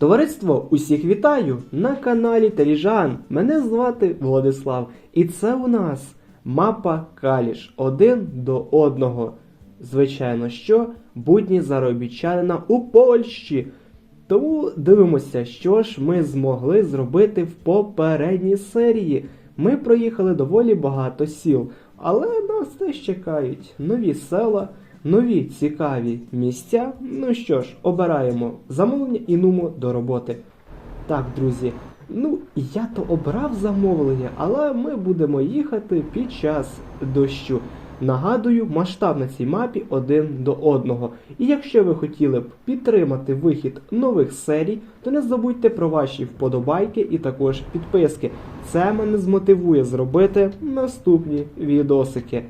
Товариство, усіх вітаю на каналі Теліжан. Мене звати Владислав, і це у нас мапа Каліш один до одного. Звичайно, що будні заробітчанина у Польщі. Тому дивимося, що ж ми змогли зробити в попередній серії. Ми проїхали доволі багато сіл, але нас теж чекають нові села, нові цікаві місця. Ну що ж, обираємо замовлення і нумо до роботи. Так, друзі, ну я то обрав замовлення, але ми будемо їхати під час дощу. Нагадую, масштаб на цій мапі один до одного. І якщо ви хотіли б підтримати вихід нових серій, то не забудьте про ваші вподобайки і також підписки. Це мене змотивує зробити наступні відосики.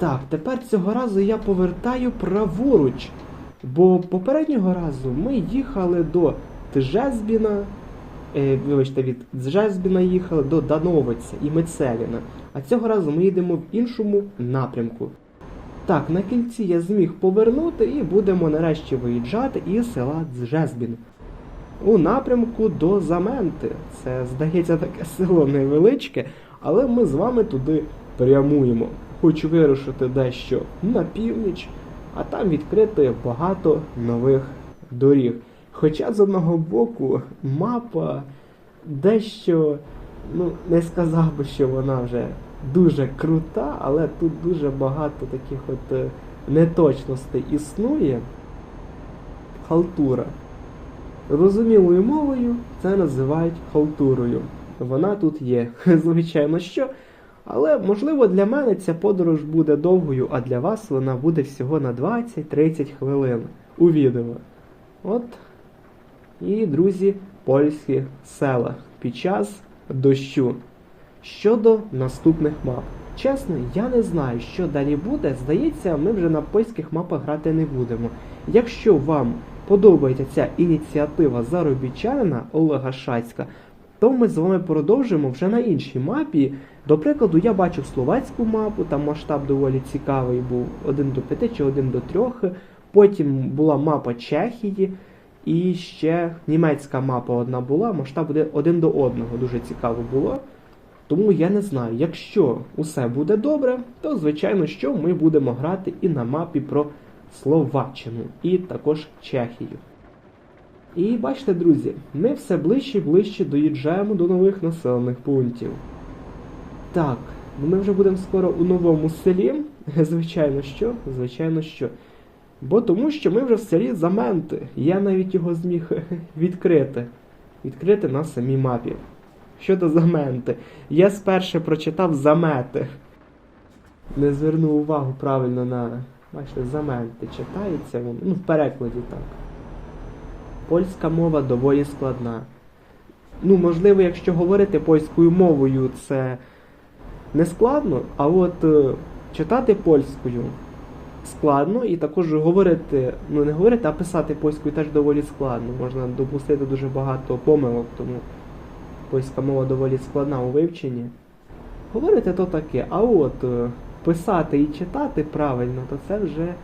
Так, тепер цього разу я повертаю праворуч. Бо попереднього разу ми їхали до Тжезбіна, е, вибачте, від Джезбіна їхали до Дановиця і Мецеліна. А цього разу ми їдемо в іншому напрямку. Так, на кільці я зміг повернути і будемо нарешті виїжджати із села Джезбін. У напрямку до Заменти. Це, здається, таке село невеличке, але ми з вами туди прямуємо. Хочу вирушити дещо на північ, а там відкрити багато нових доріг. Хоча з одного боку мапа дещо, ну не сказав би, що вона вже дуже крута, але тут дуже багато таких от е, неточностей існує. Халтура. Розумілою мовою це називають халтурою. Вона тут є, звичайно що. Але можливо для мене ця подорож буде довгою, а для вас вона буде всього на 20-30 хвилин у відео. От. І, друзі, польські села під час дощу. Щодо наступних мап. Чесно, я не знаю, що далі буде. Здається, ми вже на польських мапах грати не будемо. Якщо вам подобається ця ініціатива заробітчанина Олега Шацька, то ми з вами продовжимо вже на іншій мапі. До прикладу, я бачив словацьку мапу, там масштаб доволі цікавий був 1 до 5 чи 1 до 3. Потім була мапа Чехії, і ще німецька мапа одна була, масштаб 1 до 1. Дуже цікаво було. Тому я не знаю, якщо усе буде добре, то звичайно, що ми будемо грати і на мапі про Словаччину, і також Чехію. І бачите, друзі, ми все ближче і ближче доїжджаємо до нових населених пунктів. Так, ну ми вже будемо скоро у новому селі. Звичайно, що? Звичайно, що. Бо тому що ми вже в селі Заменти. Я навіть його зміг відкрити. Відкрити на самій мапі. Щодо Заменти. Я спершу прочитав замети. Не звернув увагу правильно на. Бачите, заменти читається воно. Ну, в перекладі так. Польська мова доволі складна. Ну, можливо, якщо говорити польською мовою, це не складно, а от е, читати польською складно, і також говорити, ну не говорити, а писати польською теж доволі складно. Можна допустити дуже багато помилок, тому польська мова доволі складна у вивченні. Говорити то таке, а от е, писати і читати правильно, то це вже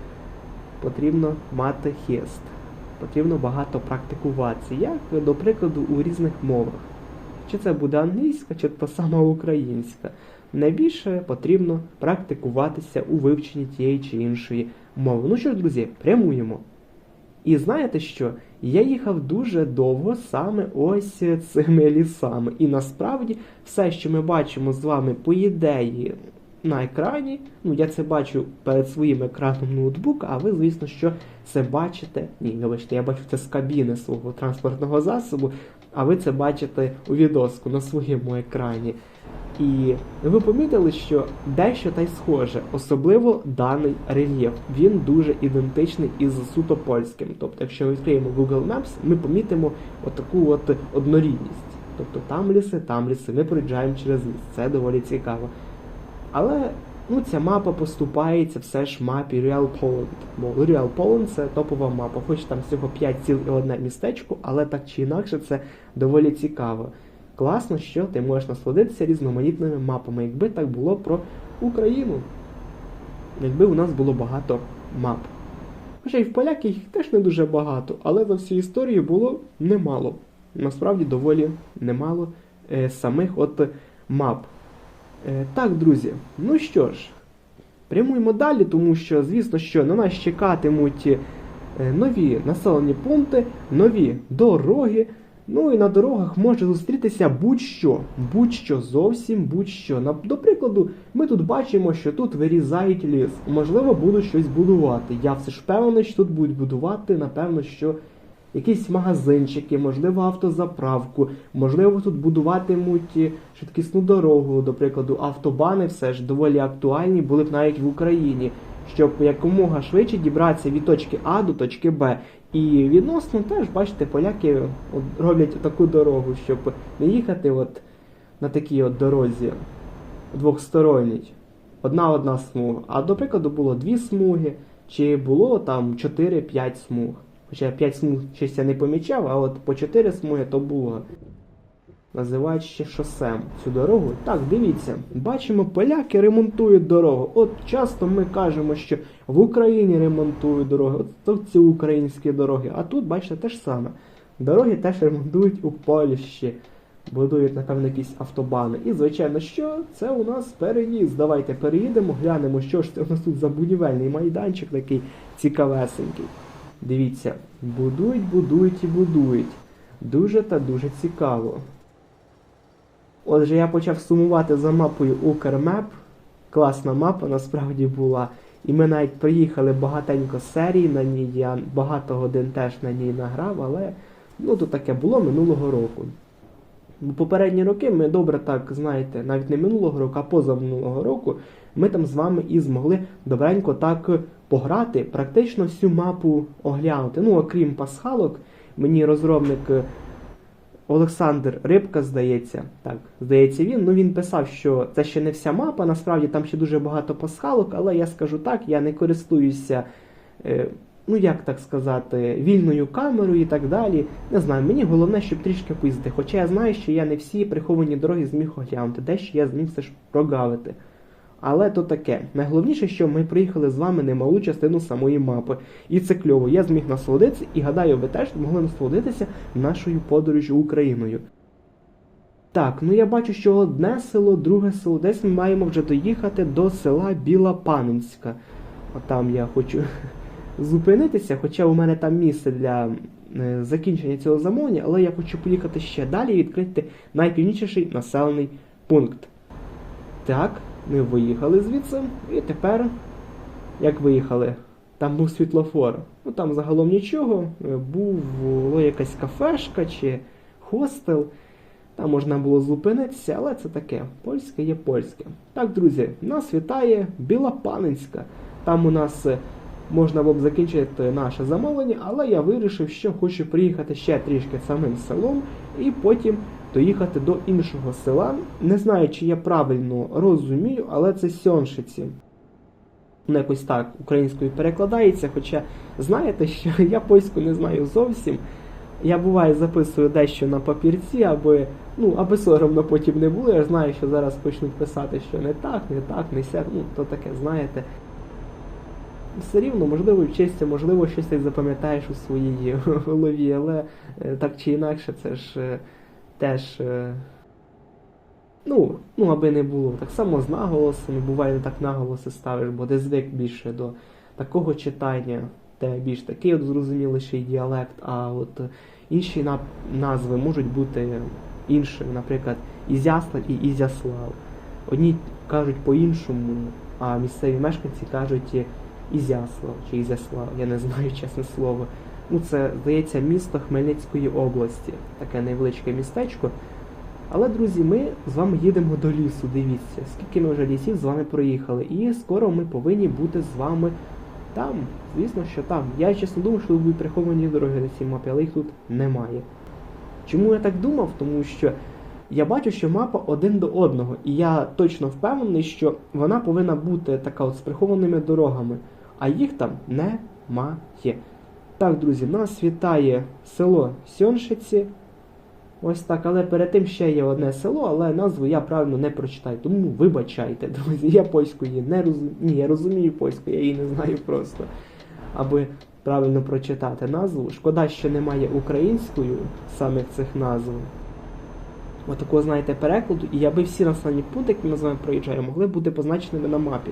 потрібно мати хист. Потрібно багато практикуватися, як, до прикладу, у різних мовах. Чи це буде англійська, чи та сама українська. Найбільше потрібно практикуватися у вивченні тієї чи іншої мови. Ну що ж, друзі, прямуємо. І знаєте що? Я їхав дуже довго саме ось цими лісами. І насправді все, що ми бачимо з вами по ідеї на екрані, ну я це бачу перед своїм екраном ноутбука, а ви, звісно, що це бачите. Ні, вибачте, я бачу це з кабіни свого транспортного засобу, а ви це бачите у відоску на своєму екрані. І ви помітили, що дещо та й схоже, особливо даний рельєф. Він дуже ідентичний із суто польським. Тобто, якщо відкриємо Google Maps, ми помітимо отаку от однорідність. Тобто там ліси, там ліси, ми проїжджаємо через ліс. Це доволі цікаво. Але ну, ця мапа поступається все ж мапі Real Poland. Бо Real Poland це топова мапа, хоч там всього 5 сіл і одне містечко, але так чи інакше це доволі цікаво. Класно, що ти можеш насладитися різноманітними мапами, якби так було про Україну. Якби у нас було багато мап. Хоча й в поляків їх теж не дуже багато, але за всю історію було немало. Насправді доволі немало е, самих от мап. Е, так, друзі, ну що ж, прямуємо далі, тому що, звісно, що на нас чекатимуть е, нові населені пункти, нові дороги. Ну і на дорогах може зустрітися будь-що, будь-що, зовсім будь-що. До прикладу, ми тут бачимо, що тут вирізають ліс. Можливо, будуть щось будувати. Я все ж впевнений, що тут будуть будувати, напевно, що якісь магазинчики, можливо, автозаправку, можливо, тут будуватимуть е, швидкісну дорогу, до прикладу, автобани все ж доволі актуальні були б навіть в Україні, щоб якомога швидше дібратися від точки А до точки Б. І відносно теж, бачите, поляки роблять таку дорогу, щоб не їхати от на такій от дорозі двохсторонній. Одна одна смуга. А до прикладу було дві смуги, чи було там 4-5 смуг. Хоча 5 смуг щось я не помічав, а от по 4 смуги то було. Називають ще шосем цю дорогу. Так, дивіться, бачимо, поляки ремонтують дорогу. От часто ми кажемо, що в Україні ремонтують дороги, от то ці українські дороги. А тут, бачите, те ж саме. Дороги теж ремонтують у Польщі. Будують, напевно, якісь автобани. І, звичайно, що це у нас переїзд. Давайте переїдемо, глянемо, що ж це у нас тут за будівельний майданчик такий цікавесенький. Дивіться, будують, будують і будують. Дуже та дуже цікаво. Отже, я почав сумувати за мапою Укрмеп. Класна мапа насправді була. І ми навіть приїхали багатенько серій на ній. Я багато годин теж на ній награв, але ну то таке було минулого року. Бо попередні роки ми добре так, знаєте, навіть не минулого року, а позаминулого року, ми там з вами і змогли добренько так пограти, практично всю мапу оглянути. Ну, окрім пасхалок, мені розробник е, Олександр Рибка, здається, так, здається він. Ну він писав, що це ще не вся мапа, насправді там ще дуже багато пасхалок, але я скажу так, я не користуюся. Е, ну як так сказати, вільною камерою і так далі. Не знаю, мені головне, щоб трішки поїздити. Хоча я знаю, що я не всі приховані дороги зміг оглянути, дещо я зміг все ж прогавити. Але то таке. Найголовніше, що ми приїхали з вами немалу частину самої мапи. І це кльово. Я зміг насолодитися, і гадаю, ви теж могли насолодитися нашою подорожю Україною. Так, ну я бачу, що одне село, друге село. Десь ми маємо вже доїхати до села Біла Панинська. Отам я хочу зупинитися, хоча у мене там місце для е, закінчення цього замовлення, але я хочу поїхати ще далі і відкрити найпівнічніший населений пункт. Так, ми виїхали звідси, і тепер, як виїхали, там був світлофор. Ну там загалом нічого. е, було якась кафешка чи хостел. Там можна було зупинитися, але це таке. Польське є польське. Так, друзі, нас вітає Біла Панинська. Там у нас е, можна було б закінчити наше замовлення, але я вирішив, що хочу приїхати ще трішки самим селом і потім доїхати до іншого села. Не знаю, чи я правильно розумію, але це Сьоншиці. Воно якось так українською перекладається, хоча знаєте, що я польську не знаю зовсім. Я буває записую дещо на папірці, аби, ну, аби соромно потім не було. Я знаю, що зараз почнуть писати, що не так, не так, не сяк, ну то таке, знаєте. Все рівно, можливо, вчишся, можливо, щось ти запам'ятаєш у своїй голові, але е, так чи інакше, це ж е, теж. е, Ну, ну, аби не було. Так само з наголосами, буває не так наголоси ставиш, бо ти звик більше до такого читання, де більш такий от зрозуміліший діалект, а от інші на- назви можуть бути іншими, наприклад, Ізяслав і Ізяслав. Одні кажуть по-іншому, а місцеві мешканці кажуть Ізяслав чи Ізяслав, я не знаю чесне слово. Ну, це, здається, місто Хмельницької області, таке невеличке містечко. Але, друзі, ми з вами їдемо до лісу. Дивіться, скільки ми вже лісів з вами проїхали. І скоро ми повинні бути з вами там. Звісно, що там. Я чесно думав, що тут будуть приховані дороги на цій мапі, але їх тут немає. Чому я так думав? Тому що я бачу, що мапа один до одного, і я точно впевнений, що вона повинна бути така от з прихованими дорогами, а їх там немає. Так, друзі, нас вітає село Сьоншиці. Ось так, але перед тим ще є одне село, але назву я правильно не прочитаю. Тому вибачайте, друзі, я польську не розумію. Ні, я розумію польську, я її не знаю просто. Аби правильно прочитати назву. Шкода, що немає українською самих цих назв. Отакого, знаєте, перекладу, і аби всі населені пункти, які ми з вами проїжджаємо, могли бути позначеними на мапі.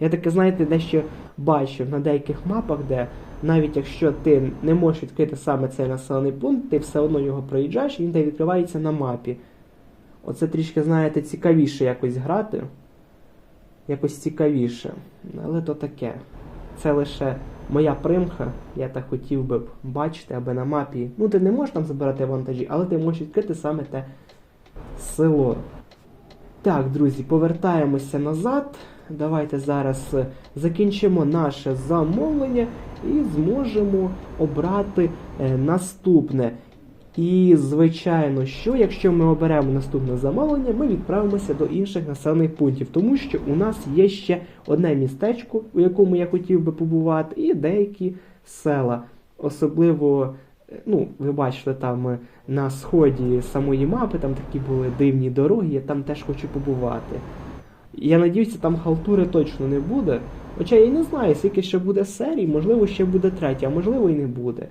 Я таке, знаєте, дещо бачив на деяких мапах, де навіть якщо ти не можеш відкрити саме цей населений пункт, ти все одно його проїжджаєш, і він де відкривається на мапі. Оце трішки, знаєте, цікавіше якось грати. Якось цікавіше. Але то таке. Це лише моя примха. Я так хотів би бачити, аби на мапі. Ну, ти не можеш там забирати вантажі, але ти можеш відкрити саме те село. Так, друзі, повертаємося назад. Давайте зараз е, закінчимо наше замовлення і зможемо обрати е, наступне. І, звичайно, що якщо ми оберемо наступне замовлення, ми відправимося до інших населених пунктів, тому що у нас є ще одне містечко, у якому я хотів би побувати, і деякі села. Особливо, е, ну, ви бачите, там на сході самої мапи там такі були дивні дороги, я там теж хочу побувати. Я надіюся, там халтури точно не буде. Хоча я не знаю, скільки ще буде серій, можливо, ще буде третя, а можливо і не буде.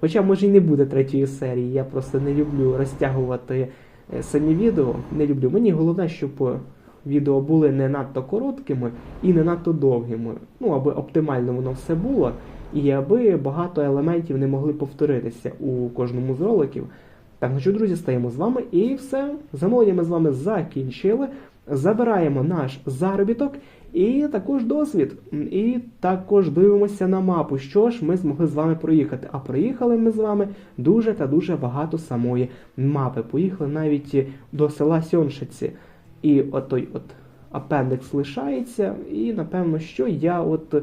Хоча, може, і не буде третьої серії, я просто не люблю розтягувати е, самі відео. Не люблю. Мені головне, щоб е, відео були не надто короткими і не надто довгими. Ну, аби оптимально воно все було, і аби багато елементів не могли повторитися у кожному з роликів. Так, ну що, друзі, стаємо з вами і все. Замовлення ми з вами закінчили. Забираємо наш заробіток і також досвід. І також дивимося на мапу, що ж ми змогли з вами проїхати. А проїхали ми з вами дуже та дуже багато самої мапи. Поїхали навіть до села Сьоншиці. І отой от апендекс лишається. І напевно, що я от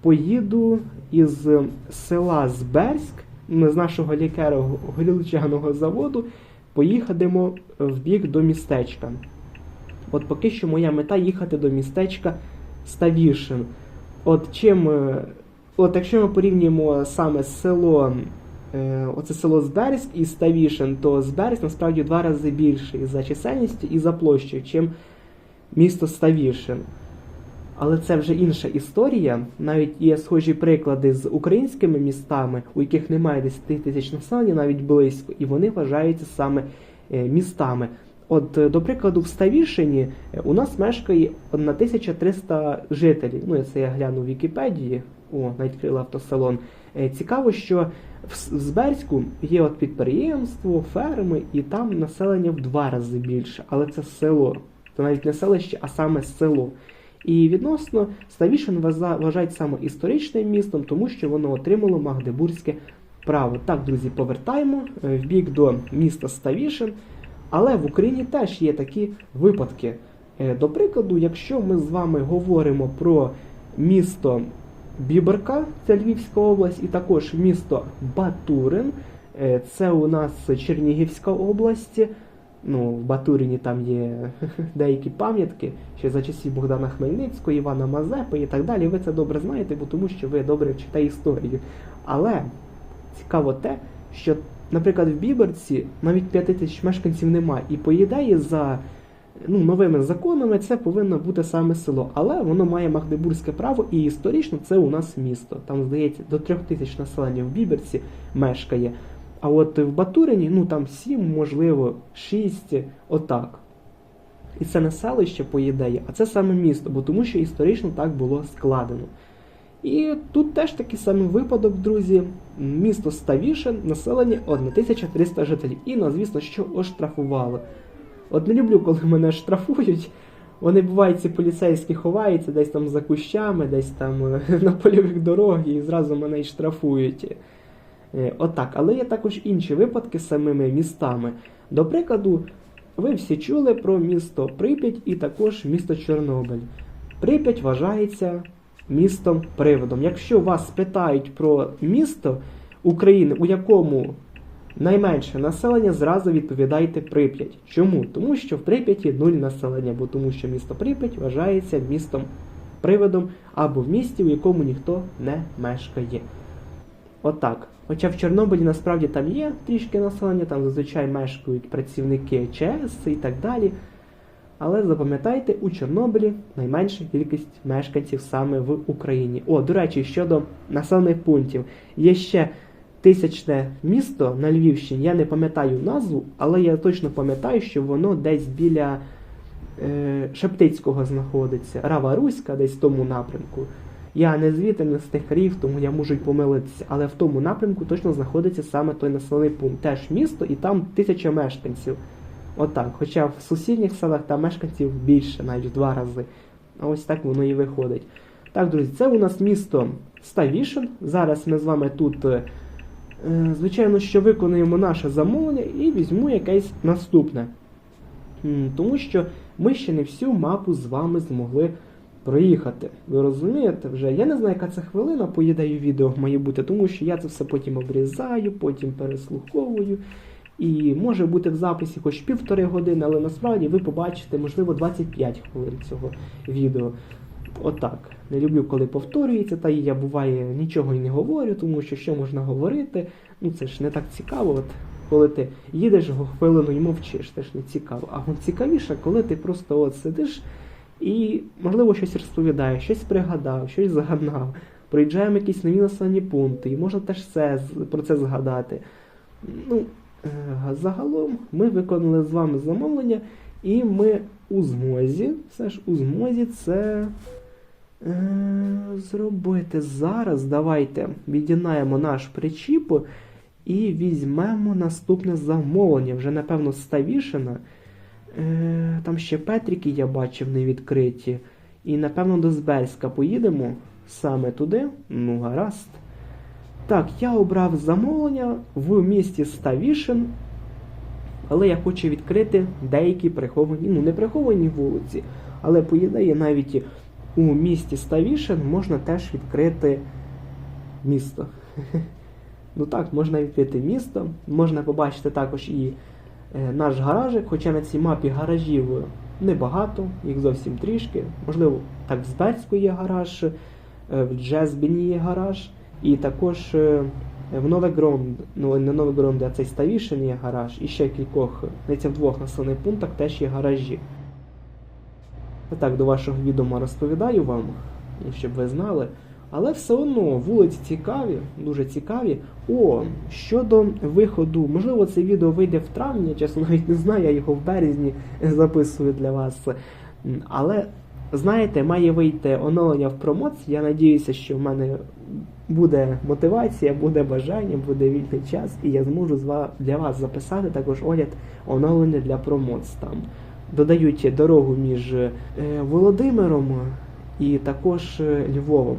поїду із села Зберськ, з нашого лікарного горілчаного заводу, поїхадемо в бік до містечка. От поки що моя мета їхати до містечка Ставішин. От чим. е, От якщо ми порівнюємо саме село, е, оце село Зберськ і Ставішин, то Зберськ насправді в два рази більший за чисельністю і за площею, чим місто Ставішин. Але це вже інша історія. Навіть є схожі приклади з українськими містами, у яких немає 10 тисяч населення, навіть близько, і вони вважаються саме е, містами. От, е, до прикладу, в Ставішині е, у нас мешкає 1300 жителів. Ну, це я гляну в Вікіпедії. О, відкрила автосалон. Е, Цікаво, що в Зберську є от підприємство, ферми, і там населення в два рази більше, але це село. Це навіть не селище, а саме село. І відносно Ставішин вважають саме історичним містом, тому що воно отримало Магдебурзьке право. Так, друзі, повертаємо в бік до міста Ставішин. Але в Україні теж є такі випадки. Е, До прикладу, якщо ми з вами говоримо про місто Біберка, це Львівська область, і також місто Батурин, е, це у нас Чернігівська область. Ну, в Батурині там є деякі пам'ятки, ще за часів Богдана Хмельницького, Івана Мазепи і так далі. Ви це добре знаєте, бо тому що ви добре читаєте історію. Але цікаво те, що, наприклад, в Біберці навіть 5 тисяч мешканців немає. І по за ну, новими законами це повинно бути саме село. Але воно має магдебурзьке право, і історично це у нас місто. Там, здається, до 3 тисяч населення в Біберці мешкає. А от в Батурині, ну там 7, можливо, 6, отак. І це не селище, по ідеї, а це саме місто, бо тому що історично так було складено. І тут теж такий самий випадок, друзі. Місто Ставішин, населення 1300 жителів. І, ну, звісно, що оштрафували. От не люблю, коли мене штрафують. Вони бувають, ці поліцейські ховаються десь там за кущами, десь там е, на польових дорогах і зразу мене й штрафують. Е, Отак, але є також інші випадки з самими містами. До прикладу, ви всі чули про місто Прип'ять і також місто Чорнобиль. Прип'ять вважається містом приводом. Якщо вас питають про місто України, у якому найменше населення, зразу відповідайте Прип'ять. Чому? Тому що в Прип'яті нуль населення, бо тому що місто Прип'ять вважається містом приводом або в місті, у якому ніхто не мешкає. Отак. Хоча в Чорнобилі насправді там є трішки населення, там зазвичай мешкають працівники ЧС і так далі. Але запам'ятайте, у Чорнобилі найменша кількість мешканців саме в Україні. О, до речі, щодо населених пунктів, є ще тисячне місто на Львівщині. Я не пам'ятаю назву, але я точно пам'ятаю, що воно десь біля е, Шептицького знаходиться, Рава Руська, десь в тому напрямку. Я не звідти, не з тих країв, тому я можу й помилитися. Але в тому напрямку точно знаходиться саме той населений пункт. Теж місто, і там тисяча мешканців. Отак. Хоча в сусідніх селах там мешканців більше, навіть в два рази. А ось так воно і виходить. Так, друзі, це у нас місто Ставішин. Зараз ми з вами тут, е, звичайно, що виконуємо наше замовлення і візьму якесь наступне. Тому що ми ще не всю мапу з вами змогли проїхати. Ви розумієте вже? Я не знаю, яка це хвилина, по ідеї відео має бути, тому що я це все потім обрізаю, потім переслуховую. І може бути в записі хоч півтори години, але насправді ви побачите, можливо, 25 хвилин цього відео. Отак. Не люблю, коли повторюється, та я буває нічого і не говорю, тому що що можна говорити. Ну це ж не так цікаво. От коли ти їдеш хвилину і мовчиш, це ж не цікаво. А цікавіше, коли ти просто от сидиш і, можливо, щось розповідаєш, щось пригадав, щось згадав. Проїжджаємо якісь нові населені пункти, і можна теж це, про це згадати. Ну, загалом ми виконали з вами замовлення, і ми у змозі, все ж у змозі це е, зробити зараз. Давайте від'єднаємо наш причіп і візьмемо наступне замовлення. Вже, напевно, Ставішина. Е, там ще Петріки я бачив не відкриті. І, напевно, до Збельська поїдемо саме туди. Ну, гаразд. Так, я обрав замовлення в місті Ставішин, але я хочу відкрити деякі приховані, ну не приховані вулиці, але по ідеї навіть у місті Ставішин можна теж відкрити місто. Ну так, можна відкрити місто, можна побачити також і е, наш гаражик, хоча на цій мапі гаражів небагато, їх зовсім трішки. Можливо, так в Збецьку є гараж, е, в Джезбіні є гараж, і також е, в Новегронд, ну не Новегронд, а цей Ставішин є гараж, і ще кількох, навіть в двох населених пунктах теж є гаражі. Так, до вашого відома розповідаю вам, ну, щоб ви знали. Але все одно вулиці цікаві, дуже цікаві. О, щодо виходу, можливо, це відео вийде в травні, чесно навіть не знаю, я його в березні записую для вас. Але знаєте, має вийти оновлення в промоції. Я надіюся, що в мене буде мотивація, буде бажання, буде вільний час, і я зможу для вас записати також огляд оновлення для промоц там. Додають дорогу між е, Володимиром і також е, Львовом.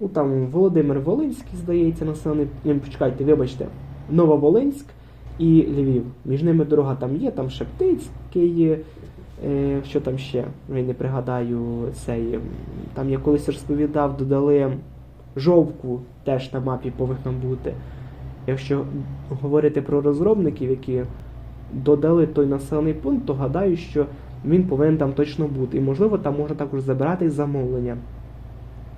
Ну там Володимир Волинський, здається, населений. Почекайте, вибачте, Нововолинськ і Львів. Між ними дорога там є, там Шептицький, що там ще, я не пригадаю цей. Там я колись розповідав, додали жовку, теж на мапі повинна бути. Якщо говорити про розробників, які додали той населений пункт, то гадаю, що він повинен там точно бути. І можливо там можна також забирати замовлення.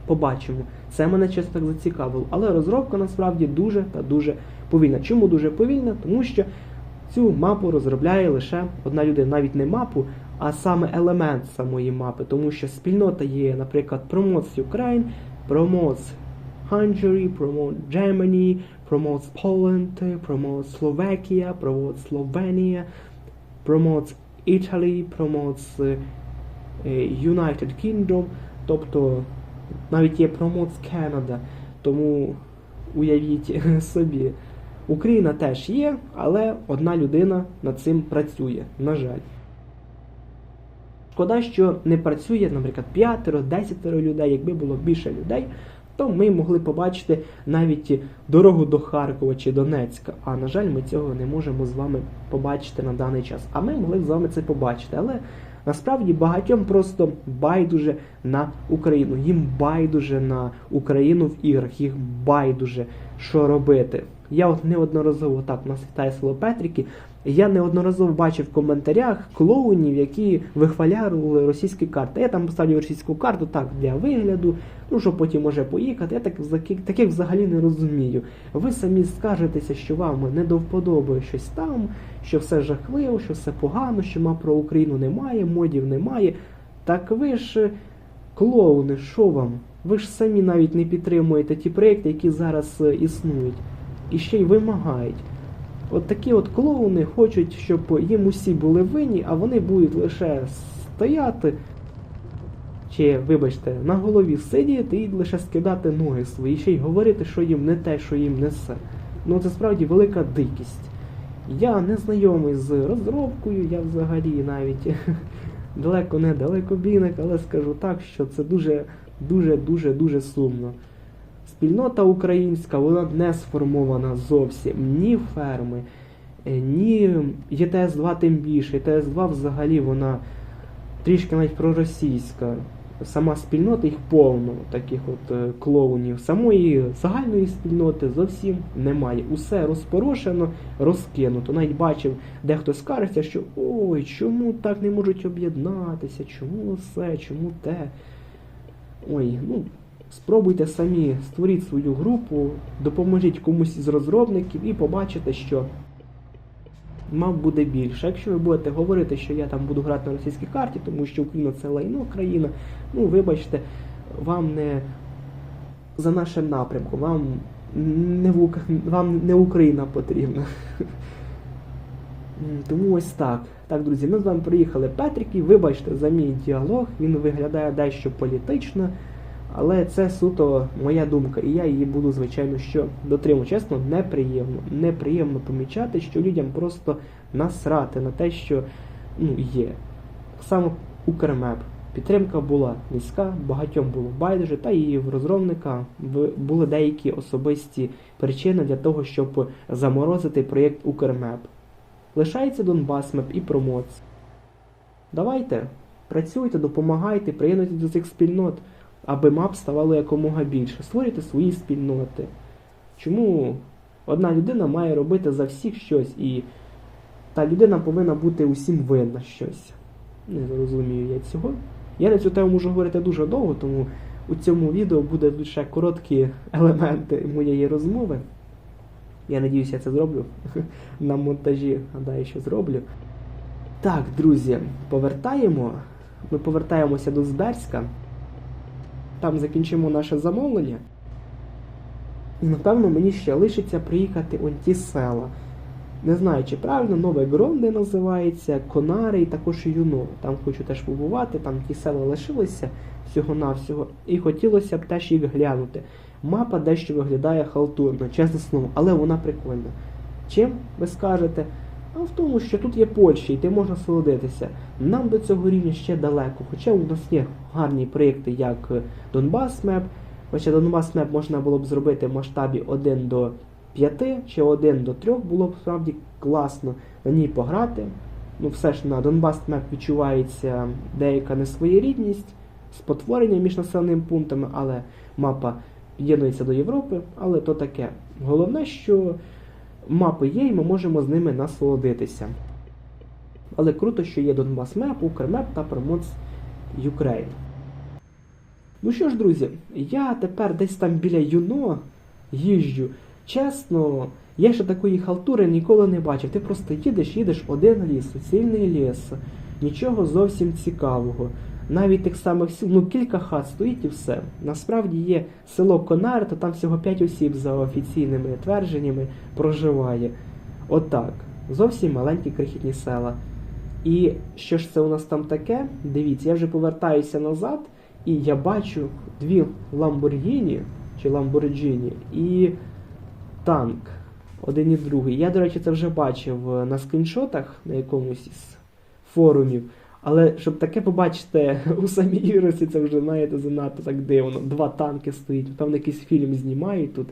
Побачимо. Це мене чесно так зацікавило. Але розробка насправді дуже та дуже повільна. Чому дуже повільна? Тому що цю мапу розробляє лише одна людина, навіть не мапу, а саме елемент самої мапи. Тому що спільнота є, наприклад, Promotes Ukraine, Promotes Hungary, Promotes Germany, Promotes Poland, Promotes Slovakia, Promotes Slovenia, Promotes Italy, Promotes е, е, United Kingdom, тобто навіть є Promotes Canada, тому уявіть собі. Україна теж є, але одна людина над цим працює, на жаль. Шкода, що не працює, наприклад, п'ятеро, десятеро людей. Якби було більше людей, то ми могли побачити навіть дорогу до Харкова чи Донецька. А на жаль, ми цього не можемо з вами побачити на даний час. А ми могли б з вами це побачити. Але насправді багатьом просто байдуже на Україну. Їм байдуже на Україну в іграх, їх байдуже, що робити. Я от неодноразово так нас вітає село Петрики. Я неодноразово бачив в коментарях клоунів, які вихвалярували російські карти. Я там поставлю російську карту так для вигляду, ну щоб потім може поїхати. Я так таких взагалі не розумію. Ви самі скажетеся, що вам не до вподоби щось там, що все жахливо, що все погано, що мап про Україну немає, модів немає. Так ви ж е, клоуни, що вам? Ви ж самі навіть не підтримуєте ті проекти, які зараз е, існують, і ще й вимагають. От такі от клоуни хочуть, щоб їм усі були винні, а вони будуть лише стояти, чи, вибачте, на голові сидіти і лише скидати ноги свої, ще й говорити, що їм не те, що їм несе. Ну це справді велика дикість. Я не знайомий з розробкою, я взагалі навіть далеко не далекобійник, але скажу так, що це дуже, дуже, дуже, дуже сумно. Спільнота українська, вона не сформована зовсім ні ферми, е, ні ЄТС-2 тим більше. ЄТС-2 взагалі вона трішки навіть проросійська. Сама спільнота їх повно, таких от е, клоунів. Самої загальної спільноти зовсім немає. Усе розпорошено, розкинуто. Навіть бачив, дехто скаржиться, що ой, чому так не можуть об'єднатися, чому все, чому те. Ой, ну спробуйте самі створіть свою групу, допоможіть комусь із розробників і побачите, що мав буде більше. Якщо ви будете говорити, що я там буду грати на російській карті, тому що Україна це лайно країна, ну вибачте, вам не за нашим напрямком, вам не, в, вам не Україна потрібна. Тому ось так. Так, друзі, ми з вами приїхали Петрики. Вибачте за мій діалог, він виглядає дещо політично, але це суто моя думка, і я її буду, звичайно, що дотримую. Чесно, неприємно. Неприємно помічати, що людям просто насрати на те, що ну, є. Саме Укрмеп. Підтримка була низька, багатьом було байдуже, та і в розробника були деякі особисті причини для того, щоб заморозити проєкт Укрмеп. Лишається Донбасмеп і Промоц. Давайте, працюйте, допомагайте, приєднуйтесь до цих спільнот, аби мап ставало якомога більше. Створюйте свої спільноти. Чому одна людина має робити за всіх щось, і та людина повинна бути усім винна щось? Не розумію я цього. Я на цю тему можу говорити дуже довго, тому у цьому відео буде лише короткі елементи моєї розмови. Я надіюся, я це зроблю на монтажі. Гадаю, що зроблю. Так, друзі, повертаємо. Ми повертаємося до Зберська. Там закінчимо наше замовлення. І напевно мені ще лишиться приїхати он ті села. Не знаю, чи правильно, Нове Гронде називається, Конари і також Юно. Там хочу теж побувати, там ті села лишилися всього-навсього. І хотілося б теж їх глянути. Мапа дещо виглядає халтурно, чесне слово, але вона прикольна. Чим ви скажете? А в тому, що тут є Польща, і ти можна солодитися. Нам до цього рівня ще далеко, хоча у нас є гарні проєкти, як Донбас Меп, хоча Донбас Меп можна було б зробити в масштабі 1 до 5 чи 1 до 3 було б справді класно на ній пограти. Ну, все ж на Донбас Меп відчувається деяка несвоєрідність, спотворення між населеними пунктами, але мапа під'єднується до Європи, але то таке. Головне, що мапи є, і ми можемо з ними насолодитися. Але круто, що є Донбас Меп, Укрмеп та Промоц Ukraine. Ну що ж, друзі, я тепер десь там біля Юно їжджу. Чесно, я ще такої халтури ніколи не бачив. Ти просто їдеш, їдеш один ліс, суцільний ліс, нічого зовсім цікавого. Навіть тих самих сіл, ну кілька хат стоїть і все. Насправді є село Конар, то там всього 5 осіб за офіційними твердженнями проживає. Отак. Зовсім маленькі крихітні села. І що ж це у нас там таке? Дивіться, я вже повертаюся назад, і я бачу дві Ламборгіні чи Ламборджині і танк. Один і другий. Я, до речі, це вже бачив на скріншотах на якомусь із форумів. Але щоб таке побачити у самій Іросі, це вже, знаєте, занадто так дивно. Два танки стоїть, певно, якийсь фільм знімають тут.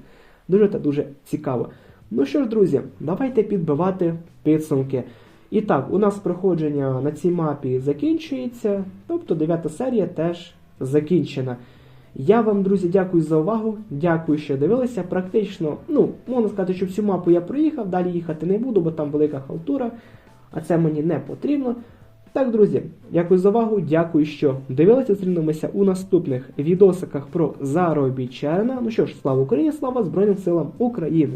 Дуже та дуже цікаво. Ну що ж, друзі, давайте підбивати підсумки. І так, у нас проходження на цій мапі закінчується, тобто дев'ята серія теж закінчена. Я вам, друзі, дякую за увагу. Дякую, що дивилися. Практично, ну, можна сказати, що всю мапу я проїхав, далі їхати не буду, бо там велика халтура, а це мені не потрібно. Так, друзі, дякую за увагу, дякую, що дивилися. Зрінемося у наступних відосиках про заробітчана. Ну що ж, слава Україні, слава Збройним силам України!